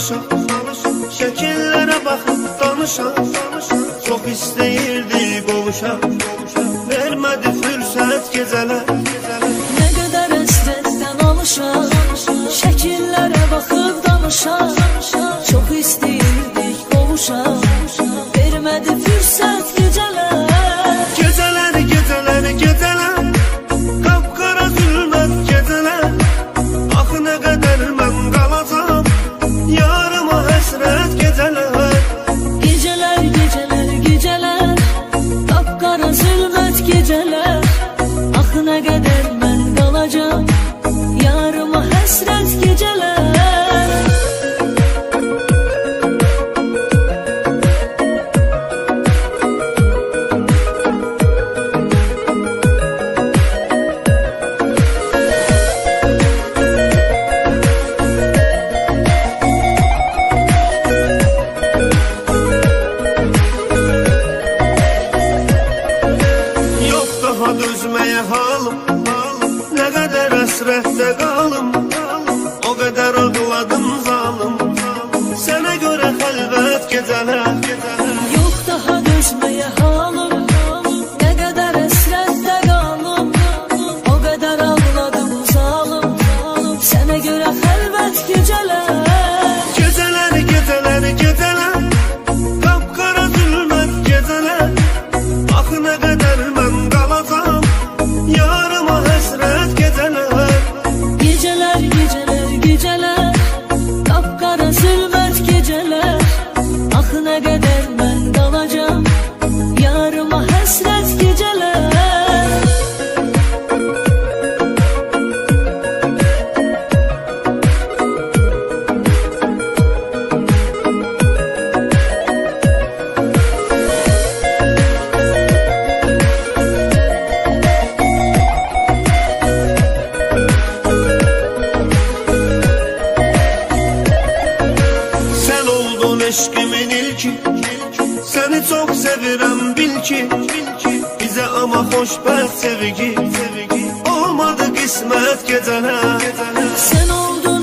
alışam Şekillere bakıp danışam Çok isteyirdi qovuşam Vermedi fürsət geceler Ne kadar hasretten alışan Şekillere bakıp danışan Çok isteyirdik kavuşan Vermedi fırsat geceler hasrette kalım O kadar ağladım zalim. Sana göre halvet geceler Yok daha dözmeye halım Ne kadar esrette kalım. O kadar ağladım zalim. Sana göre helvet geceler geceler eşkimin ilki. Seni çok sevirem bil ki. Bize ama hoşbəxt sevgi. Olmadı kısmet geceler Sen oldun